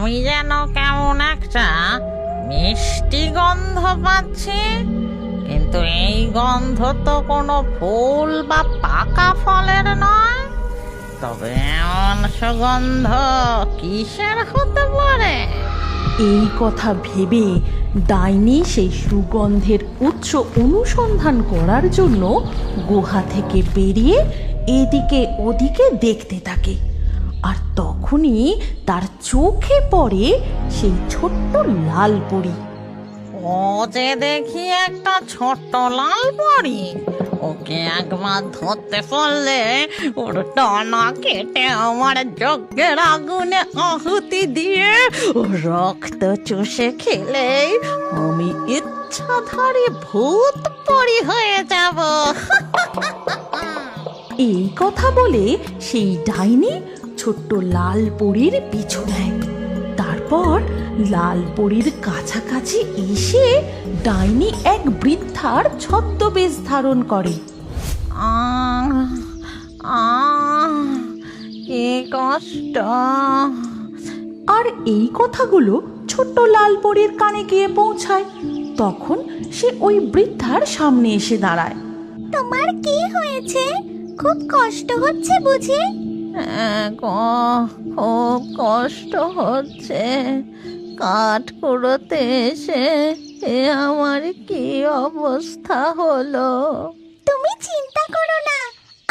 আমি যেন কেমন একটা মিষ্টি গন্ধ পাচ্ছি। কিন্তু এই গন্ধ তো কোনো ফুল বা পাকা ফলের নয়। তবে এমন সুগন্ধ কিসের হতে পারে? এই কথা ভেবে ডাইনি সেই সুগন্ধের উৎস অনুসন্ধান করার জন্য গুহা থেকে বেরিয়ে এদিকে ওদিকে দেখতে থাকে। আর তখনই তার চোখে পড়ে সেই ছোট্ট লাল পরি। ও যে দেখি একটা ছোট্ট লাল পরি। ওকে একবার ধরতে পারলে ওর টানা কেটে আমার যজ্ঞের আগুনে আহুতি দিয়ে রক্ত চুষে খেলেই আমি ইচ্ছাধারী ভূত পরি হয়ে যাব। এই কথা বলে সেই ডাইনি ছোট্ট লাল পরীর পিছু নেয়। তারপর লাল পরীর কাছাকাছি এসে ডাইনি এক বৃদ্ধার ছদ্মবেশ ধারণ করে। কষ্ট। আর এই কথাগুলো ছোট্ট লাল পরীর কানে গিয়ে পৌঁছায়। তখন সে ওই বৃদ্ধার সামনে এসে দাঁড়ায়। তোমার কি হয়েছে? খুব কষ্ট হচ্ছে বুঝি? খুব কষ্ট হচ্ছে। কাঠ কুড়োতে এসে এ আমার কি অবস্থা হলো? তুমি চিন্তা করো না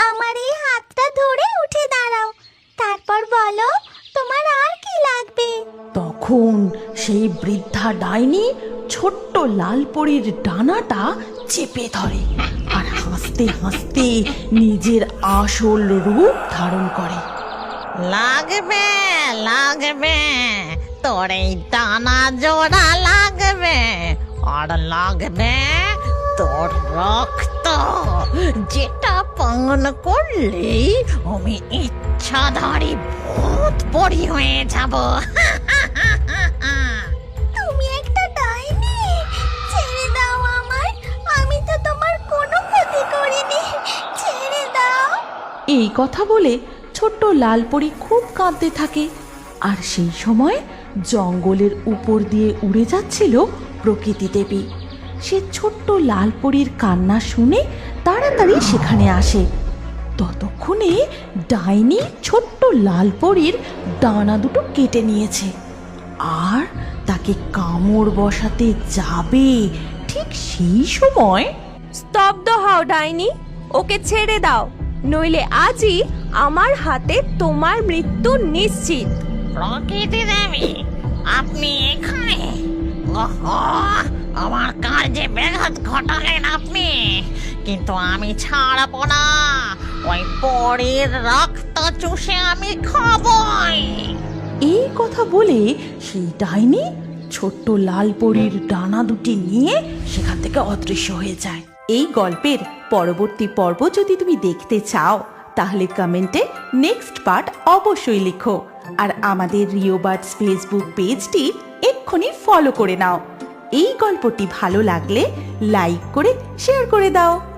আমার এই হাতটা ধরে উঠে দাঁড়াও। তারপর বলো তোমার আর কি লাগবে? তখন সেই বৃদ্ধা ডাইনি ছোট্ট লাল পরীর ডানাটা চেপে ধরে। হাসতে হাসতে নিজের আসল রূপ ধারণ করে। লাগবে লাগবে, তোর এই টানা জোড়া লাগবে, আর লাগবে তোর রক্ত, যেটা পান করলেই আমি ইচ্ছাধারী ভূত পরি হয়ে যাব। এই কথা বলে ছোট্ট লালপরি খুব কাঁদতে থাকে। আর সেই সময় জঙ্গলের উপর দিয়ে উড়ে যাচ্ছিল প্রকৃতি দেবী। সে ছোট্ট লালপরির কান্না শুনে তাড়াতাড়ি সেখানে আসে। ততক্ষণে ডাইনি ছোট্ট লালপরির ডানা দুটো কেটে নিয়েছে। আর তাকে কামড় বসাতে যাবে ঠিক সেই সময় স্তব্ধ হও, ডাইনি। ওকে ছেড়ে দাও। নইলে আজই আমার হাতে তোমার মৃত্যু নিশ্চিত। প্রকৃতি দেবী আপনি এখানে? ওহো, আমার কার্যে ব্যাঘাত ঘটালেন আপনি। কিন্তু আমি ছাড়বো না। ওই পরের রক্ত চুষে আমি খাবই। এই কথা বলে সেই ডাইনি ছোট্ট লাল পরীর ডানা দুটি নিয়ে সেখান থেকে অদৃশ্য হয়ে যায়। এই গল্পের পরবর্তী পর্ব যদি তুমি দেখতে চাও, তাহলে কমেন্টে নেক্সট পার্ট অবশ্যই লিখো। আর আমাদের রিওবার্ডস ফেসবুক পেজটি এক্ষুনি ফলো করে নাও। এই গল্পটি ভালো লাগলে লাইক করে, শেয়ার করে দাও।